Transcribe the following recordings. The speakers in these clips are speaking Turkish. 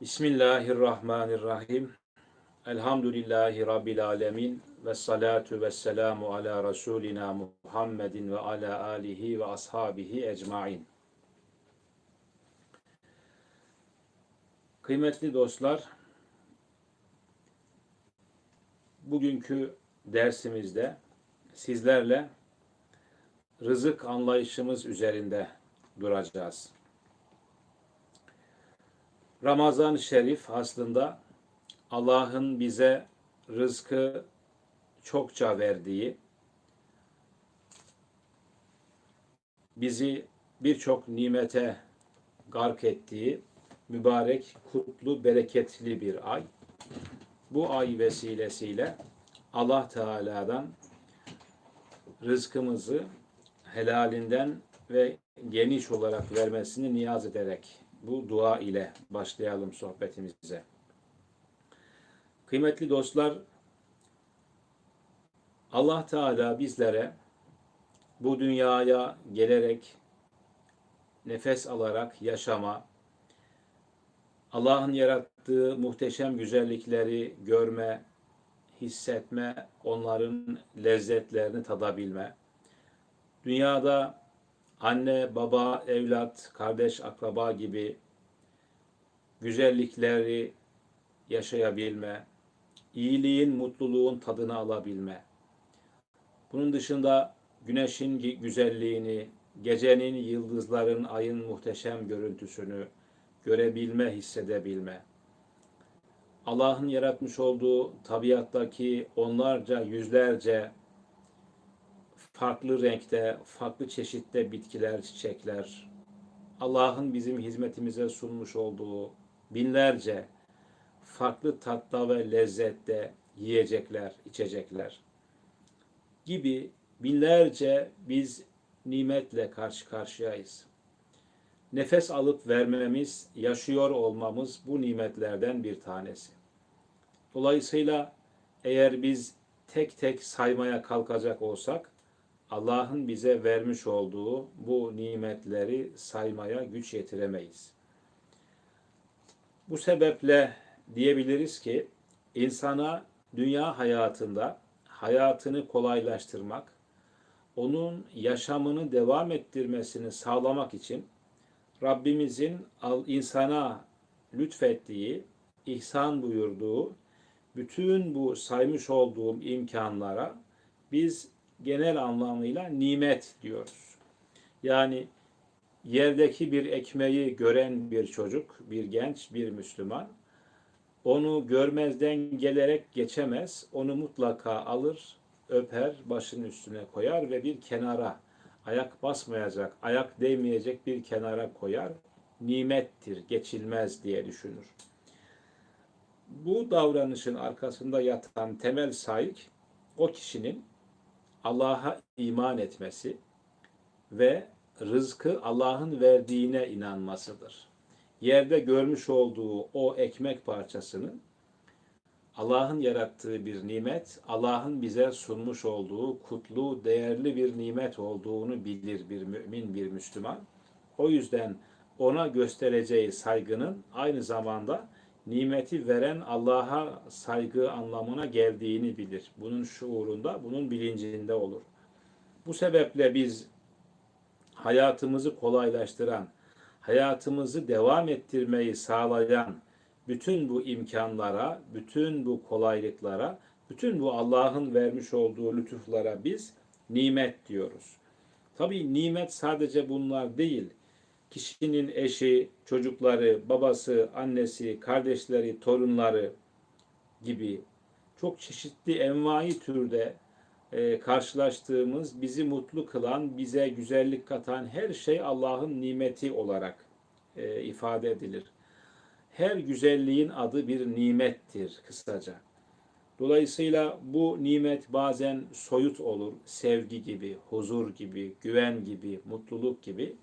Bismillahirrahmanirrahim. Elhamdülillahi Rabbil alemin. Ve salatu ve selamu ala Resulina Muhammedin ve ala alihi ve ashabihi ecmain. Kıymetli dostlar, bugünkü dersimizde sizlerle rızık anlayışımız üzerinde duracağız. Ramazan-ı Şerif aslında Allah'ın bize rızkı çokça verdiği, bizi birçok nimete gark ettiği mübarek, kutlu, bereketli bir ay. Bu ay vesilesiyle Allah Teala'dan rızkımızı helalinden ve geniş olarak vermesini niyaz ederek bu dua ile başlayalım sohbetimize. Kıymetli dostlar, Allah Teala bizlere bu dünyaya gelerek nefes alarak yaşama, Allah'ın yarattığı muhteşem güzellikleri görme, hissetme, onların lezzetlerini tadabilme, dünyada anne, baba, evlat, kardeş, akraba gibi güzellikleri yaşayabilme, iyiliğin, mutluluğun tadını alabilme. Bunun dışında güneşin güzelliğini, gecenin, yıldızların, ayın muhteşem görüntüsünü görebilme, hissedebilme. Allah'ın yaratmış olduğu tabiattaki onlarca, yüzlerce farklı renkte, farklı çeşitte bitkiler, çiçekler, Allah'ın bizim hizmetimize sunmuş olduğu binlerce farklı tatta ve lezzette yiyecekler, içecekler gibi binlerce biz nimetle karşı karşıyayız. Nefes alıp vermemiz, yaşıyor olmamız bu nimetlerden bir tanesi. Dolayısıyla eğer biz tek tek saymaya kalkacak olsak Allah'ın bize vermiş olduğu bu nimetleri saymaya güç yetiremeyiz. Bu sebeple diyebiliriz ki insana dünya hayatında hayatını kolaylaştırmak, onun yaşamını devam ettirmesini sağlamak için Rabbimizin insana lütfettiği, ihsan buyurduğu bütün bu saymış olduğum imkanlara biz genel anlamıyla nimet diyoruz. Yani yerdeki bir ekmeği gören bir çocuk, bir genç, bir Müslüman onu görmezden gelerek geçemez. Onu mutlaka alır, öper, başının üstüne koyar ve bir kenara ayak basmayacak, ayak değmeyecek bir kenara koyar. Nimettir, geçilmez diye düşünür. Bu davranışın arkasında yatan temel sahip o kişinin Allah'a iman etmesi ve rızkı Allah'ın verdiğine inanmasıdır. Yerde görmüş olduğu o ekmek parçasını Allah'ın yarattığı bir nimet, Allah'ın bize sunmuş olduğu kutlu, değerli bir nimet olduğunu bilir bir mümin, bir Müslüman. O yüzden ona göstereceği saygının aynı zamanda nimeti veren Allah'a saygı anlamına geldiğini bilir. Bunun şuurunda, bunun bilincinde olur. Bu sebeple biz hayatımızı kolaylaştıran, hayatımızı devam ettirmeyi sağlayan bütün bu imkanlara, bütün bu kolaylıklara, bütün bu Allah'ın vermiş olduğu lütuflara biz nimet diyoruz. Tabii nimet sadece bunlar değil kişinin eşi, çocukları, babası, annesi, kardeşleri, torunları gibi çok çeşitli envai türde e, karşılaştığımız, bizi mutlu kılan, bize güzellik katan her şey Allah'ın nimeti olarak e, ifade edilir. Her güzelliğin adı bir nimettir kısaca. Dolayısıyla bu nimet bazen soyut olur, sevgi gibi, huzur gibi, güven gibi, mutluluk gibi.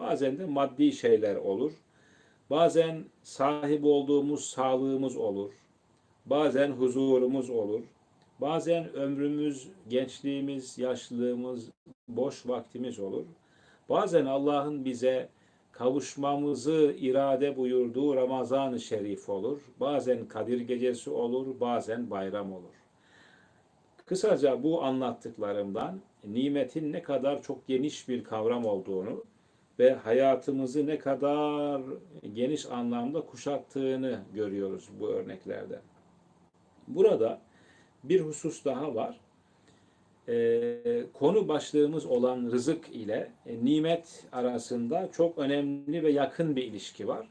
Bazen de maddi şeyler olur. Bazen sahip olduğumuz sağlığımız olur. Bazen huzurumuz olur. Bazen ömrümüz, gençliğimiz, yaşlılığımız, boş vaktimiz olur. Bazen Allah'ın bize kavuşmamızı irade buyurduğu Ramazan-ı Şerif olur. Bazen Kadir Gecesi olur, bazen bayram olur. Kısaca bu anlattıklarımdan nimetin ne kadar çok geniş bir kavram olduğunu ve hayatımızı ne kadar geniş anlamda kuşattığını görüyoruz bu örneklerde. Burada bir husus daha var. Ee, konu başlığımız olan rızık ile e, nimet arasında çok önemli ve yakın bir ilişki var.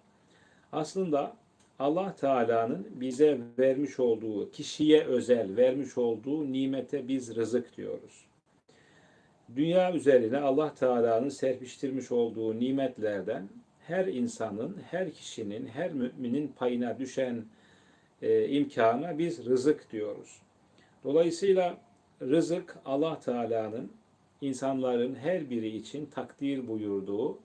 Aslında Allah Teala'nın bize vermiş olduğu, kişiye özel vermiş olduğu nimete biz rızık diyoruz. Dünya üzerine Allah Teala'nın serpiştirmiş olduğu nimetlerden her insanın, her kişinin, her müminin payına düşen e, imkana biz rızık diyoruz. Dolayısıyla rızık Allah Teala'nın insanların her biri için takdir buyurduğu,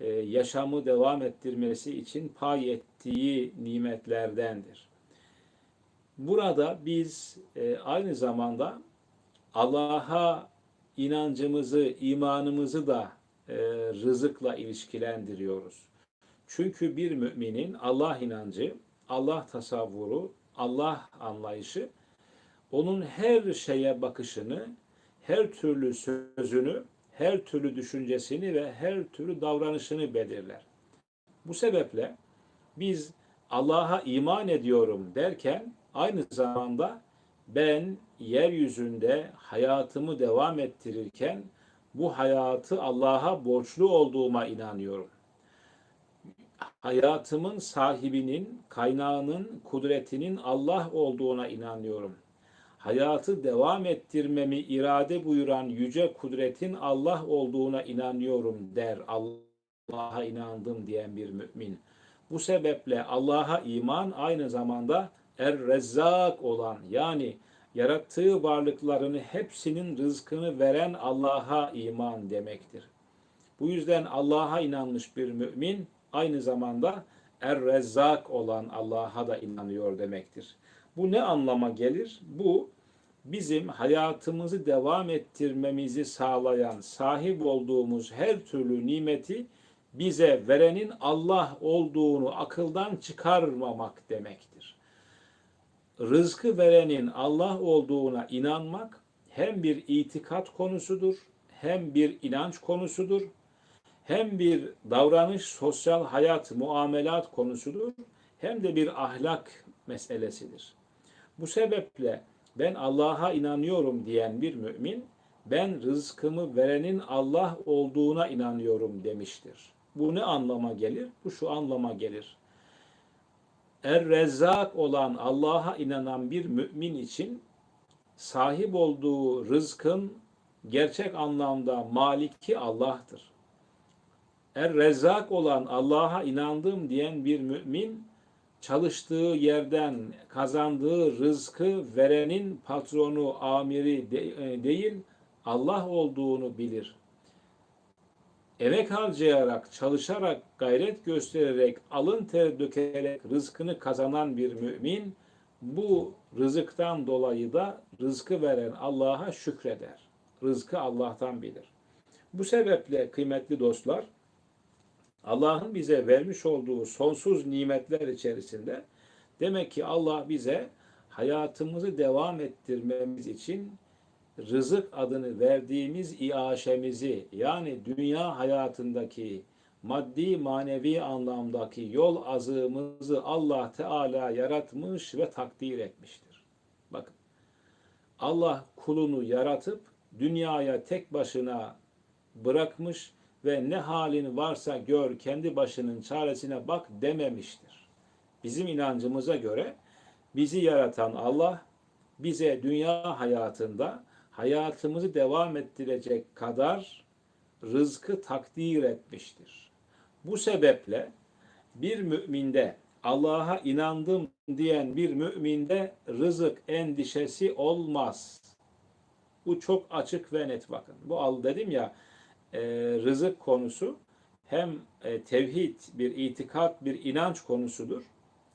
e, yaşamı devam ettirmesi için pay ettiği nimetlerdendir. Burada biz e, aynı zamanda Allah'a inancımızı, imanımızı da e, rızıkla ilişkilendiriyoruz. Çünkü bir müminin Allah inancı, Allah tasavvuru, Allah anlayışı onun her şeye bakışını, her türlü sözünü, her türlü düşüncesini ve her türlü davranışını belirler. Bu sebeple biz Allah'a iman ediyorum derken aynı zamanda ben yeryüzünde hayatımı devam ettirirken bu hayatı Allah'a borçlu olduğuma inanıyorum. Hayatımın sahibinin, kaynağının, kudretinin Allah olduğuna inanıyorum. Hayatı devam ettirmemi irade buyuran yüce kudretin Allah olduğuna inanıyorum der Allah'a inandım diyen bir mümin. Bu sebeple Allah'a iman aynı zamanda Er-Rezzak olan yani yarattığı varlıklarını hepsinin rızkını veren Allah'a iman demektir. Bu yüzden Allah'a inanmış bir mümin aynı zamanda Er-Rezzak olan Allah'a da inanıyor demektir. Bu ne anlama gelir? Bu bizim hayatımızı devam ettirmemizi sağlayan, sahip olduğumuz her türlü nimeti bize verenin Allah olduğunu akıldan çıkarmamak demektir rızkı verenin Allah olduğuna inanmak hem bir itikat konusudur, hem bir inanç konusudur, hem bir davranış, sosyal hayat, muamelat konusudur, hem de bir ahlak meselesidir. Bu sebeple ben Allah'a inanıyorum diyen bir mümin, ben rızkımı verenin Allah olduğuna inanıyorum demiştir. Bu ne anlama gelir? Bu şu anlama gelir. Er-Rezzak olan Allah'a inanan bir mümin için sahip olduğu rızkın gerçek anlamda maliki Allah'tır. Er-Rezzak olan Allah'a inandım diyen bir mümin çalıştığı yerden kazandığı rızkı verenin patronu, amiri de, e, değil Allah olduğunu bilir emek harcayarak, çalışarak, gayret göstererek, alın ter dökerek rızkını kazanan bir mümin bu rızıktan dolayı da rızkı veren Allah'a şükreder. Rızkı Allah'tan bilir. Bu sebeple kıymetli dostlar, Allah'ın bize vermiş olduğu sonsuz nimetler içerisinde demek ki Allah bize hayatımızı devam ettirmemiz için rızık adını verdiğimiz iaşemizi yani dünya hayatındaki maddi manevi anlamdaki yol azığımızı Allah Teala yaratmış ve takdir etmiştir. Bakın Allah kulunu yaratıp dünyaya tek başına bırakmış ve ne halin varsa gör kendi başının çaresine bak dememiştir. Bizim inancımıza göre bizi yaratan Allah bize dünya hayatında hayatımızı devam ettirecek kadar rızkı takdir etmiştir. Bu sebeple bir müminde Allah'a inandım diyen bir müminde rızık endişesi olmaz. Bu çok açık ve net bakın. Bu al dedim ya e, rızık konusu hem e, tevhid bir itikat bir inanç konusudur.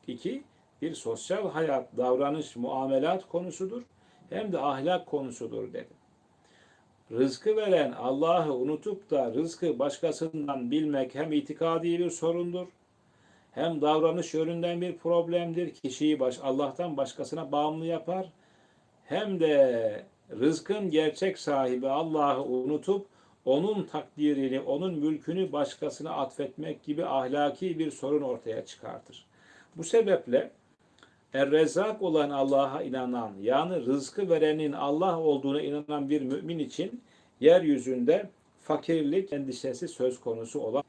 İki bir sosyal hayat davranış muamelat konusudur hem de ahlak konusudur dedim. rızkı veren Allah'ı unutup da rızkı başkasından bilmek hem itikadi bir sorundur, hem davranış yönünden bir problemdir. Kişiyi baş, Allah'tan başkasına bağımlı yapar. Hem de rızkın gerçek sahibi Allah'ı unutup onun takdirini, onun mülkünü başkasına atfetmek gibi ahlaki bir sorun ortaya çıkartır. Bu sebeple Er-Rezzak olan Allah'a inanan, yani rızkı verenin Allah olduğuna inanan bir mümin için yeryüzünde fakirlik endişesi söz konusu olan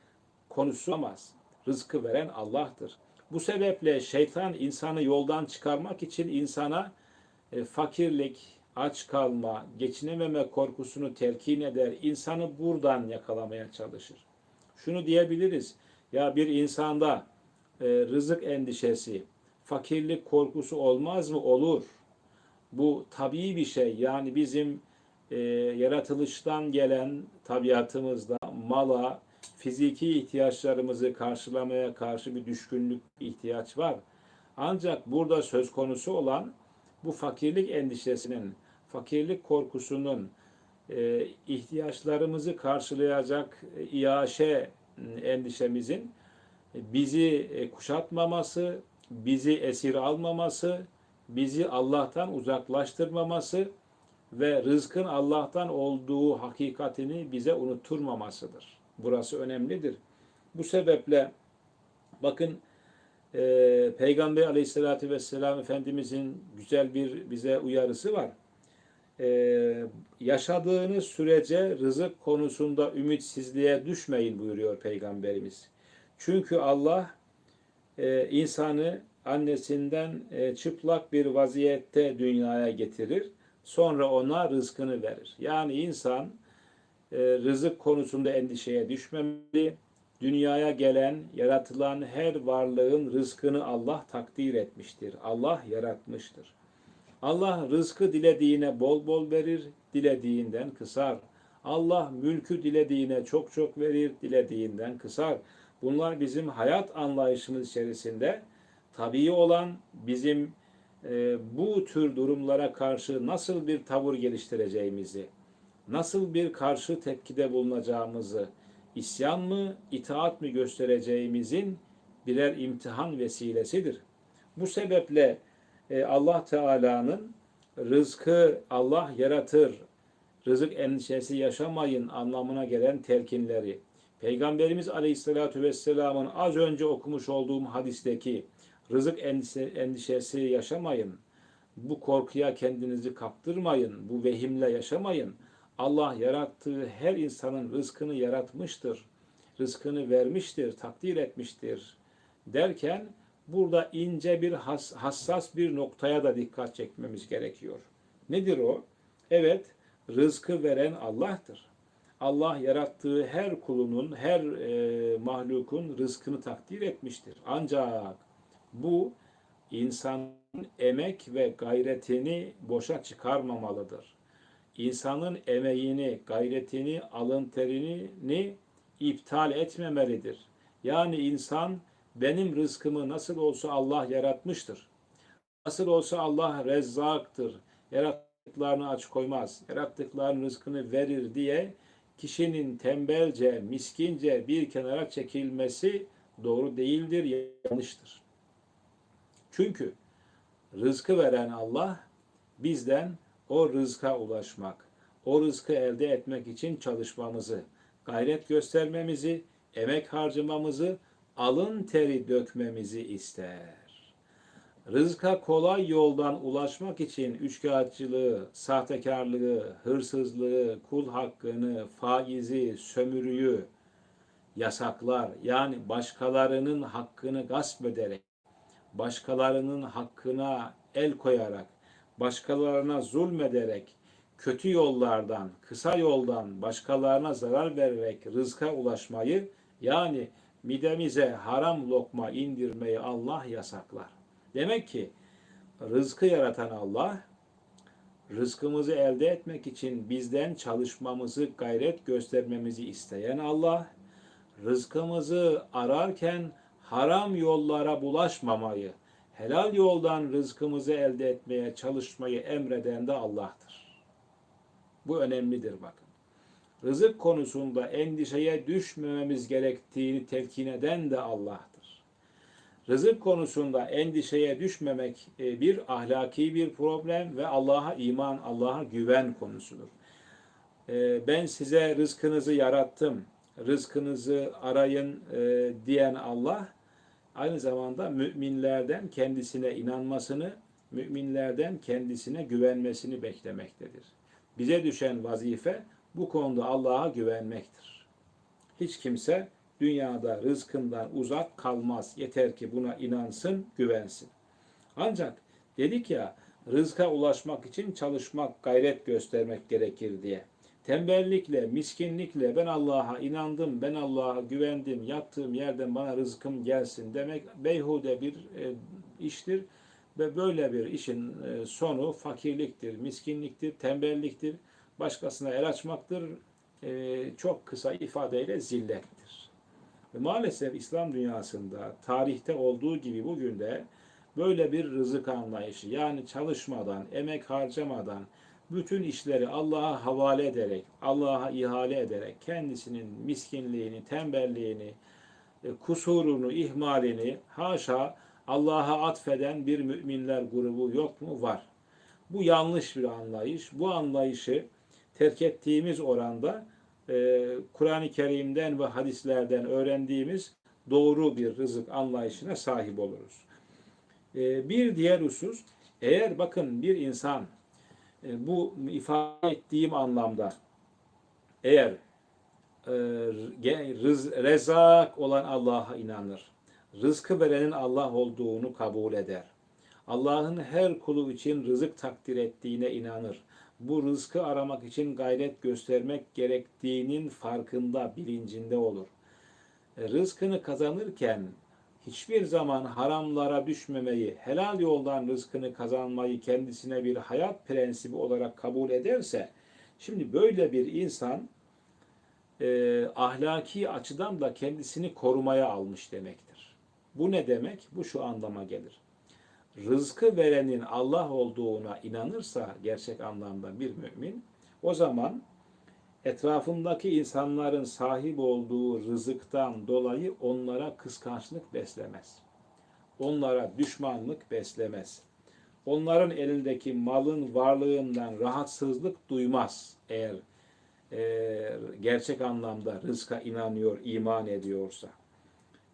konusu olamaz. Rızkı veren Allah'tır. Bu sebeple şeytan insanı yoldan çıkarmak için insana e, fakirlik, aç kalma, geçinememe korkusunu telkin eder. İnsanı buradan yakalamaya çalışır. Şunu diyebiliriz. Ya bir insanda e, rızık endişesi, fakirlik korkusu olmaz mı? Olur. Bu tabii bir şey. Yani bizim e, yaratılıştan gelen tabiatımızda mala, fiziki ihtiyaçlarımızı karşılamaya karşı bir düşkünlük ihtiyaç var. Ancak burada söz konusu olan bu fakirlik endişesinin, fakirlik korkusunun e, ihtiyaçlarımızı karşılayacak e, iaşe endişemizin bizi e, kuşatmaması, bizi esir almaması, bizi Allah'tan uzaklaştırmaması ve rızkın Allah'tan olduğu hakikatini bize unutturmamasıdır. Burası önemlidir. Bu sebeple bakın e, Peygamber aleyhissalatü vesselam Efendimizin güzel bir bize uyarısı var. E, yaşadığınız sürece rızık konusunda ümitsizliğe düşmeyin buyuruyor Peygamberimiz. Çünkü Allah e, insanı annesinden e, çıplak bir vaziyette dünyaya getirir. Sonra ona rızkını verir. Yani insan e, rızık konusunda endişeye düşmemeli. Dünyaya gelen, yaratılan her varlığın rızkını Allah takdir etmiştir. Allah yaratmıştır. Allah rızkı dilediğine bol bol verir, dilediğinden kısar. Allah mülkü dilediğine çok çok verir, dilediğinden kısar. Bunlar bizim hayat anlayışımız içerisinde tabii olan bizim e, bu tür durumlara karşı nasıl bir tavır geliştireceğimizi, nasıl bir karşı tepkide bulunacağımızı, isyan mı, itaat mı göstereceğimizin birer imtihan vesilesidir. Bu sebeple e, Allah Teala'nın rızkı Allah yaratır, rızık endişesi yaşamayın anlamına gelen telkinleri, Peygamberimiz Aleyhisselatü Vesselam'ın az önce okumuş olduğum hadisteki rızık endişesi yaşamayın, bu korkuya kendinizi kaptırmayın, bu vehimle yaşamayın. Allah yarattığı her insanın rızkını yaratmıştır, rızkını vermiştir, takdir etmiştir derken burada ince bir hassas bir noktaya da dikkat çekmemiz gerekiyor. Nedir o? Evet, rızkı veren Allah'tır. Allah yarattığı her kulunun, her e, mahlukun rızkını takdir etmiştir. Ancak bu insanın emek ve gayretini boşa çıkarmamalıdır. İnsanın emeğini, gayretini, alın terini iptal etmemelidir. Yani insan benim rızkımı nasıl olsa Allah yaratmıştır. Nasıl olsa Allah rezzaktır. Yarattıklarını aç koymaz. Yarattıklarının rızkını verir diye kişinin tembelce, miskince bir kenara çekilmesi doğru değildir, yanlıştır. Çünkü rızkı veren Allah bizden o rızka ulaşmak, o rızkı elde etmek için çalışmamızı, gayret göstermemizi, emek harcamamızı, alın teri dökmemizi ister. Rızka kolay yoldan ulaşmak için üçkağıtçılığı, sahtekarlığı, hırsızlığı, kul hakkını, faizi, sömürüyü yasaklar. Yani başkalarının hakkını gasp ederek, başkalarının hakkına el koyarak, başkalarına zulmederek, kötü yollardan, kısa yoldan başkalarına zarar vererek rızka ulaşmayı yani midemize haram lokma indirmeyi Allah yasaklar. Demek ki rızkı yaratan Allah, rızkımızı elde etmek için bizden çalışmamızı, gayret göstermemizi isteyen Allah, rızkımızı ararken haram yollara bulaşmamayı, helal yoldan rızkımızı elde etmeye çalışmayı emreden de Allah'tır. Bu önemlidir bakın. rızık konusunda endişeye düşmememiz gerektiğini telkin eden de Allah'tır. Rızık konusunda endişeye düşmemek e, bir ahlaki bir problem ve Allah'a iman, Allah'a güven konusudur. E, Ben size rızkınızı yarattım, rızkınızı arayın e, diyen Allah aynı zamanda müminlerden kendisine inanmasını, müminlerden kendisine güvenmesini beklemektedir. Bize düşen vazife bu konuda Allah'a güvenmektir. Hiç kimse dünyada rızkından uzak kalmaz. Yeter ki buna inansın, güvensin. Ancak dedik ya rızka ulaşmak için çalışmak, gayret göstermek gerekir diye. Tembellikle, miskinlikle ben Allah'a inandım, ben Allah'a güvendim, yattığım yerden bana rızkım gelsin demek beyhude bir e, iştir. Ve böyle bir işin e, sonu fakirliktir, miskinliktir, tembelliktir, başkasına el açmaktır, e, çok kısa ifadeyle zillettir. Ve maalesef İslam dünyasında tarihte olduğu gibi bugün de böyle bir rızık anlayışı yani çalışmadan, emek harcamadan, bütün işleri Allah'a havale ederek, Allah'a ihale ederek kendisinin miskinliğini, tembelliğini, e, kusurunu, ihmalini haşa Allah'a atfeden bir müminler grubu yok mu? Var. Bu yanlış bir anlayış. Bu anlayışı terk ettiğimiz oranda e, Kur'an-ı Kerim'den ve hadislerden öğrendiğimiz doğru bir rızık anlayışına sahip oluruz. E, bir diğer husus, eğer bakın bir insan e, bu ifade ettiğim anlamda eğer e, rezak olan Allah'a inanır, rızkı verenin Allah olduğunu kabul eder, Allah'ın her kulu için rızık takdir ettiğine inanır, bu rızkı aramak için gayret göstermek gerektiğinin farkında, bilincinde olur. E, Rızkını kazanırken hiçbir zaman haramlara düşmemeyi, helal yoldan rızkını kazanmayı kendisine bir hayat prensibi olarak kabul ederse, şimdi böyle bir insan e, ahlaki açıdan da kendisini korumaya almış demektir. Bu ne demek? Bu şu anlama gelir. Rızkı verenin Allah olduğuna inanırsa gerçek anlamda bir mümin, o zaman etrafındaki insanların sahip olduğu rızıktan dolayı onlara kıskançlık beslemez. Onlara düşmanlık beslemez. Onların elindeki malın varlığından rahatsızlık duymaz eğer e, gerçek anlamda rızka inanıyor, iman ediyorsa.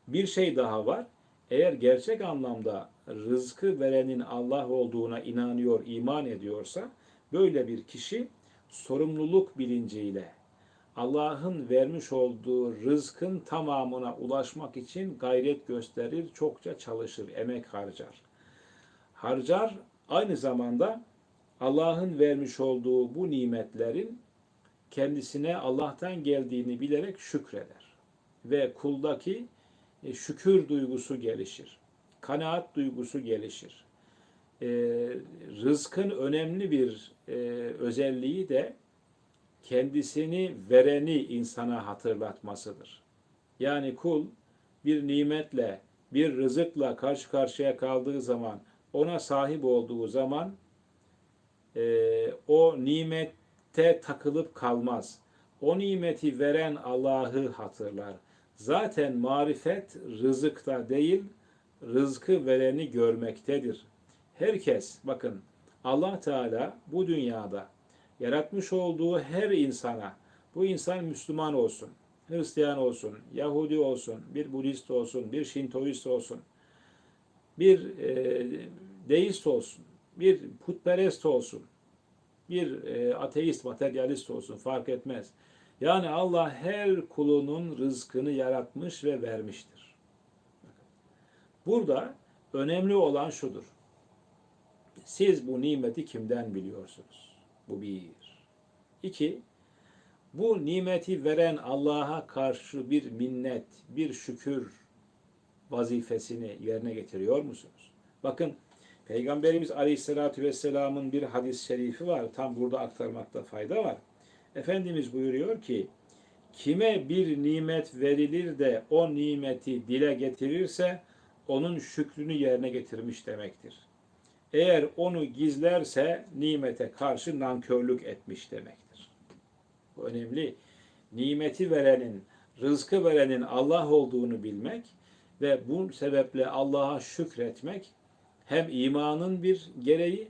Bir şey daha var. Eğer gerçek anlamda rızkı verenin Allah olduğuna inanıyor, iman ediyorsa böyle bir kişi sorumluluk bilinciyle Allah'ın vermiş olduğu rızkın tamamına ulaşmak için gayret gösterir, çokça çalışır, emek harcar. Harcar aynı zamanda Allah'ın vermiş olduğu bu nimetlerin kendisine Allah'tan geldiğini bilerek şükreder. Ve kuldaki şükür duygusu gelişir. Kanaat duygusu gelişir. E, rızkın önemli bir e, özelliği de kendisini vereni insana hatırlatmasıdır. Yani kul bir nimetle, bir rızıkla karşı karşıya kaldığı zaman, ona sahip olduğu zaman e, o nimette takılıp kalmaz. O nimeti veren Allah'ı hatırlar. Zaten marifet rızıkta değil, rızkı vereni görmektedir. Herkes, bakın Allah Teala bu dünyada yaratmış olduğu her insana, bu insan Müslüman olsun, Hristiyan olsun, Yahudi olsun, bir Budist olsun, bir Şintoist olsun, bir e, deist olsun, bir putperest olsun, bir e, ateist, materyalist olsun fark etmez. Yani Allah her kulunun rızkını yaratmış ve vermiştir. Burada önemli olan şudur. Siz bu nimeti kimden biliyorsunuz? Bu bir. İki, bu nimeti veren Allah'a karşı bir minnet, bir şükür vazifesini yerine getiriyor musunuz? Bakın Peygamberimiz Aleyhisselatü Vesselam'ın bir hadis-i şerifi var. Tam burada aktarmakta fayda var. Efendimiz buyuruyor ki, kime bir nimet verilir de o nimeti dile getirirse onun şükrünü yerine getirmiş demektir. Eğer onu gizlerse nimete karşı nankörlük etmiş demektir. Bu önemli. nimeti verenin, rızkı verenin Allah olduğunu bilmek ve bu sebeple Allah'a şükretmek hem imanın bir gereği,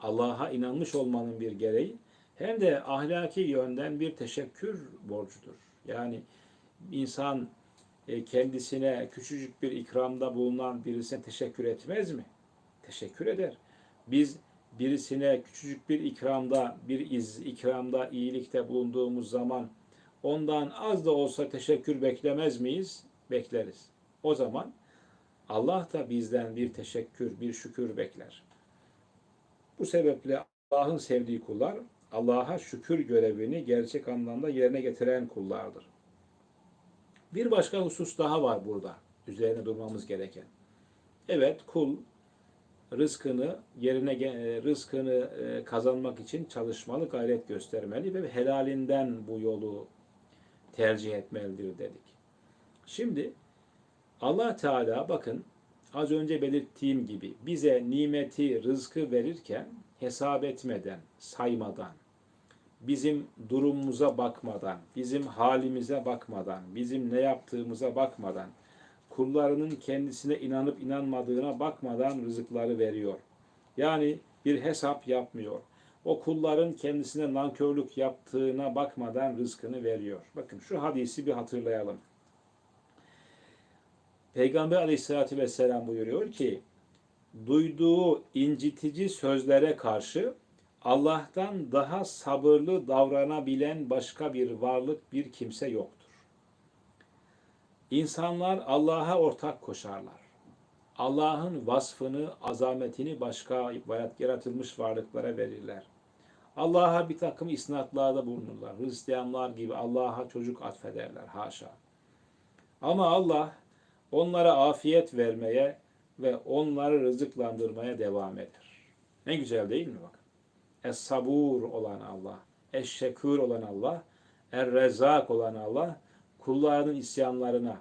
Allah'a inanmış olmanın bir gereği, hem de ahlaki yönden bir teşekkür borcudur. Yani insan e, kendisine küçücük bir ikramda bulunan birisine teşekkür etmez mi? Teşekkür eder. Biz birisine küçücük bir ikramda, bir iz, ikramda, iyilikte bulunduğumuz zaman ondan az da olsa teşekkür beklemez miyiz? Bekleriz. O zaman Allah da bizden bir teşekkür, bir şükür bekler. Bu sebeple Allah'ın sevdiği kullar Allah'a şükür görevini gerçek anlamda yerine getiren kullardır. Bir başka husus daha var burada. Üzerine durmamız gereken. Evet kul rızkını yerine ge- rızkını e, kazanmak için çalışmalı, gayret göstermeli ve helalinden bu yolu tercih etmelidir dedik. Şimdi Allah Teala bakın az önce belirttiğim gibi bize nimeti, rızkı verirken hesap etmeden, saymadan, bizim durumumuza bakmadan, bizim halimize bakmadan, bizim ne yaptığımıza bakmadan, kullarının kendisine inanıp inanmadığına bakmadan rızıkları veriyor. Yani bir hesap yapmıyor. O kulların kendisine nankörlük yaptığına bakmadan rızkını veriyor. Bakın şu hadisi bir hatırlayalım. Peygamber aleyhissalatü vesselam buyuruyor ki, duyduğu incitici sözlere karşı Allah'tan daha sabırlı davranabilen başka bir varlık, bir kimse yoktur. İnsanlar Allah'a ortak koşarlar. Allah'ın vasfını, azametini başka yaratılmış varlıklara verirler. Allah'a bir takım isnatlarda bulunurlar. Hristiyanlar gibi Allah'a çocuk atfederler. Haşa. Ama Allah onlara afiyet vermeye ve onları rızıklandırmaya devam eder. Ne güzel değil mi bakın? Es-sabur olan Allah, eş-şekür olan Allah, er-rezak olan Allah, kullarının isyanlarına,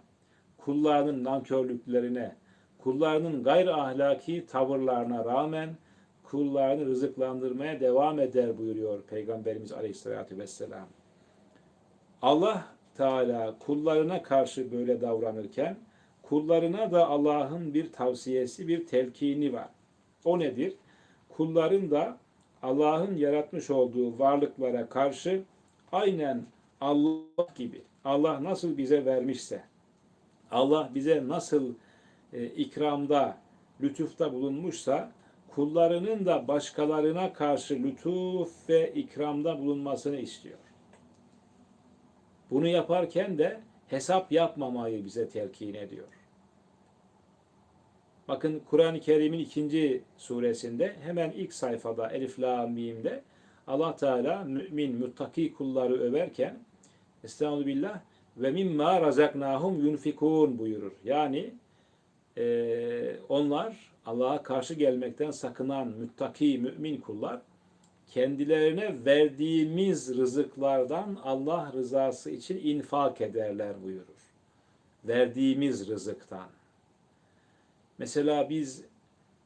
kullarının nankörlüklerine, kullarının gayri ahlaki tavırlarına rağmen kullarını rızıklandırmaya devam eder buyuruyor Peygamberimiz Aleyhisselatü Vesselam. Allah Teala kullarına karşı böyle davranırken kullarına da Allah'ın bir tavsiyesi, bir telkini var. O nedir? Kulların da Allah'ın yaratmış olduğu varlıklara karşı aynen Allah gibi, Allah nasıl bize vermişse, Allah bize nasıl e, ikramda, lütufta bulunmuşsa, kullarının da başkalarına karşı lütuf ve ikramda bulunmasını istiyor. Bunu yaparken de hesap yapmamayı bize telkin ediyor. Bakın Kur'an-ı Kerim'in ikinci suresinde hemen ilk sayfada Elif La Mim'de Allah Teala mümin, muttaki kulları överken Estağfirullah ve mimma razaknahum yunfikun buyurur. Yani e, onlar Allah'a karşı gelmekten sakınan müttaki mümin kullar kendilerine verdiğimiz rızıklardan Allah rızası için infak ederler buyurur. Verdiğimiz rızıktan. Mesela biz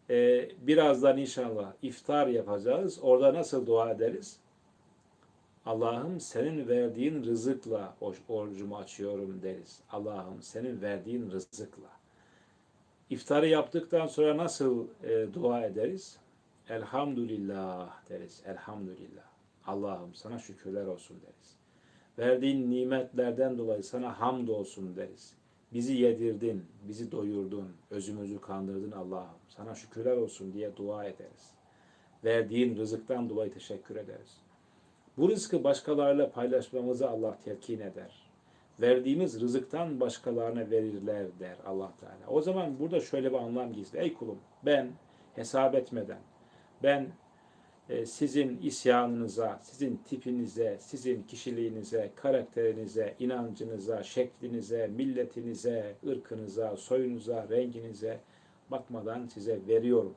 e, birazdan inşallah iftar yapacağız. Orada nasıl dua ederiz? Allah'ım senin verdiğin rızıkla orucumu açıyorum deriz. Allah'ım senin verdiğin rızıkla. İftarı yaptıktan sonra nasıl e, dua ederiz? Elhamdülillah deriz. Elhamdülillah. Allah'ım sana şükürler olsun deriz. Verdiğin nimetlerden dolayı sana hamd olsun deriz. Bizi yedirdin, bizi doyurdun, özümüzü kandırdın Allah'ım. Sana şükürler olsun diye dua ederiz. Verdiğin rızıktan dolayı teşekkür ederiz. Bu rızkı başkalarıyla paylaşmamızı Allah telkin eder. Verdiğimiz rızıktan başkalarına verirler der Allah Teala. O zaman burada şöyle bir anlam gizli. Ey kulum ben hesap etmeden, ben sizin isyanınıza, sizin tipinize, sizin kişiliğinize, karakterinize, inancınıza, şeklinize, milletinize, ırkınıza, soyunuza, renginize bakmadan size veriyorum.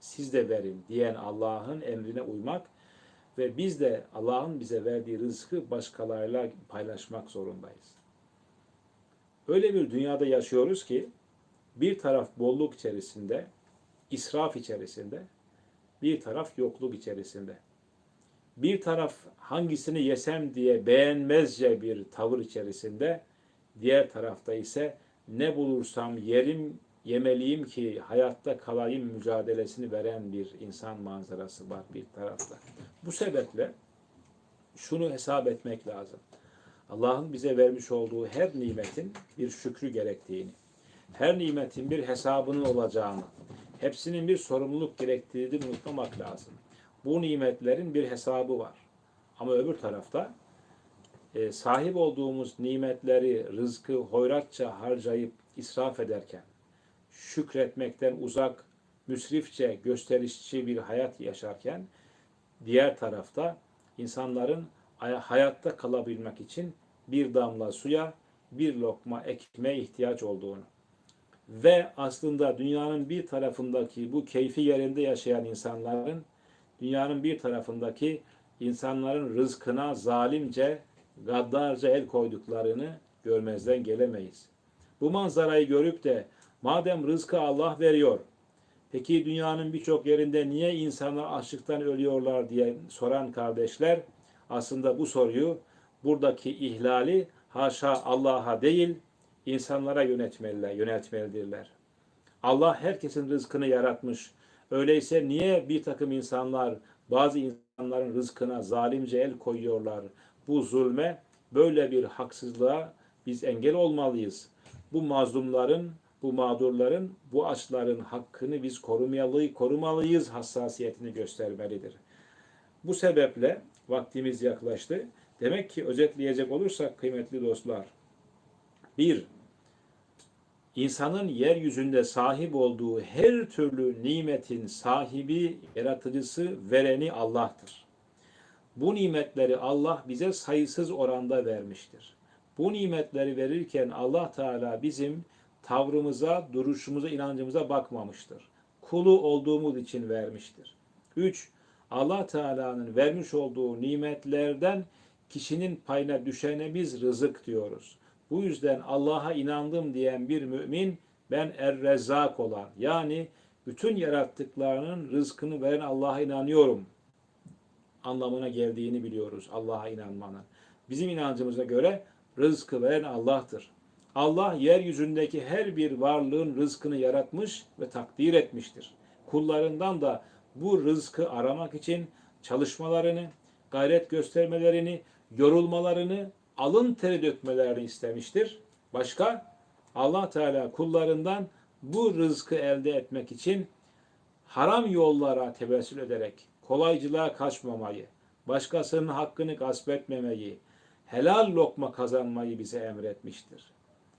Siz de verin diyen Allah'ın emrine uymak ve biz de Allah'ın bize verdiği rızkı başkalarıyla paylaşmak zorundayız. Öyle bir dünyada yaşıyoruz ki bir taraf bolluk içerisinde, israf içerisinde, bir taraf yokluk içerisinde. bir taraf hangisini yesem diye beğenmezce bir tavır içerisinde, diğer tarafta ise ne bulursam yerim, yemeliyim ki hayatta kalayım mücadelesini veren bir insan manzarası var bir tarafta. Bu sebeple şunu hesap etmek lazım. Allah'ın bize vermiş olduğu her nimetin bir şükrü gerektiğini, her nimetin bir hesabının olacağını, hepsinin bir sorumluluk gerektiğini unutmamak lazım. Bu nimetlerin bir hesabı var. Ama öbür tarafta e, sahip olduğumuz nimetleri, rızkı hoyratça harcayıp israf ederken, şükretmekten uzak, müsrifçe, gösterişçi bir hayat yaşarken, diğer tarafta insanların hay- hayatta kalabilmek için bir damla suya, bir lokma ekmeğe ihtiyaç olduğunu ve aslında dünyanın bir tarafındaki bu keyfi yerinde yaşayan insanların dünyanın bir tarafındaki insanların rızkına zalimce, gaddarca el koyduklarını görmezden gelemeyiz. Bu manzarayı görüp de madem rızkı Allah veriyor, peki dünyanın birçok yerinde niye insanlar açlıktan ölüyorlar diye soran kardeşler aslında bu soruyu buradaki ihlali haşa Allah'a değil insanlara yönetmeliler, yöneltmelidirler. Allah herkesin rızkını yaratmış. Öyleyse niye bir takım insanlar bazı insanların rızkına zalimce el koyuyorlar? Bu zulme, böyle bir haksızlığa biz engel olmalıyız. Bu mazlumların, bu mağdurların, bu açların hakkını biz korumalı, korumalıyız hassasiyetini göstermelidir. Bu sebeple vaktimiz yaklaştı. Demek ki özetleyecek olursak kıymetli dostlar, bir, insanın yeryüzünde sahip olduğu her türlü nimetin sahibi, yaratıcısı, vereni Allah'tır. Bu nimetleri Allah bize sayısız oranda vermiştir. Bu nimetleri verirken Allah Teala bizim tavrımıza, duruşumuza, inancımıza bakmamıştır. Kulu olduğumuz için vermiştir. 3. Allah Teala'nın vermiş olduğu nimetlerden kişinin payına düşene biz rızık diyoruz. Bu yüzden Allah'a inandım diyen bir mümin ben er-rezzak olan yani bütün yarattıklarının rızkını veren Allah'a inanıyorum anlamına geldiğini biliyoruz Allah'a inanmanın. Bizim inancımıza göre rızkı veren Allah'tır. Allah yeryüzündeki her bir varlığın rızkını yaratmış ve takdir etmiştir. Kullarından da bu rızkı aramak için çalışmalarını, gayret göstermelerini, yorulmalarını, alın teri dökmelerini istemiştir. Başka Allah Teala kullarından bu rızkı elde etmek için haram yollara tevessül ederek kolaycılığa kaçmamayı, başkasının hakkını gasp etmemeyi, helal lokma kazanmayı bize emretmiştir.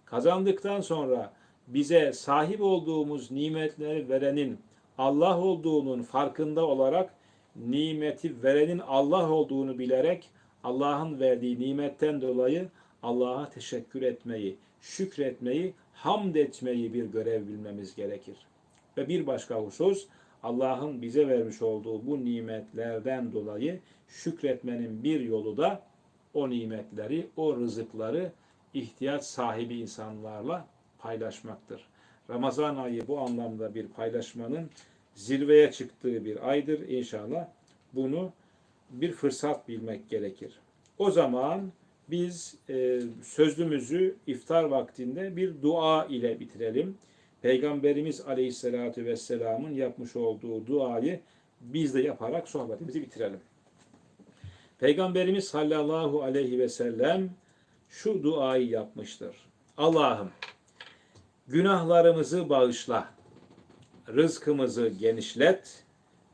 Kazandıktan sonra bize sahip olduğumuz nimetleri verenin Allah olduğunun farkında olarak nimeti verenin Allah olduğunu bilerek Allah'ın verdiği nimetten dolayı Allah'a teşekkür etmeyi, şükretmeyi, hamd etmeyi bir görev bilmemiz gerekir. Ve bir başka husus Allah'ın bize vermiş olduğu bu nimetlerden dolayı şükretmenin bir yolu da o nimetleri, o rızıkları ihtiyaç sahibi insanlarla paylaşmaktır. Ramazan ayı bu anlamda bir paylaşmanın zirveye çıktığı bir aydır. İnşallah bunu bir fırsat bilmek gerekir. O zaman biz e, sözlümüzü iftar vaktinde bir dua ile bitirelim. Peygamberimiz Aleyhisselatü Vesselam'ın yapmış olduğu duayı biz de yaparak sohbetimizi bitirelim. Peygamberimiz sallallahu aleyhi ve sellem şu duayı yapmıştır. Allah'ım günahlarımızı bağışla, rızkımızı genişlet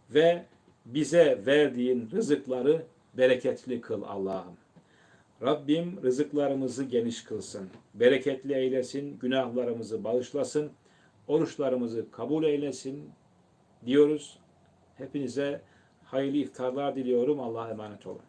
ve bize verdiğin rızıkları bereketli kıl Allah'ım. Rabbim rızıklarımızı geniş kılsın, bereketli eylesin, günahlarımızı bağışlasın, oruçlarımızı kabul eylesin diyoruz. Hepinize hayırlı iftarlar diliyorum. Allah'a emanet olun.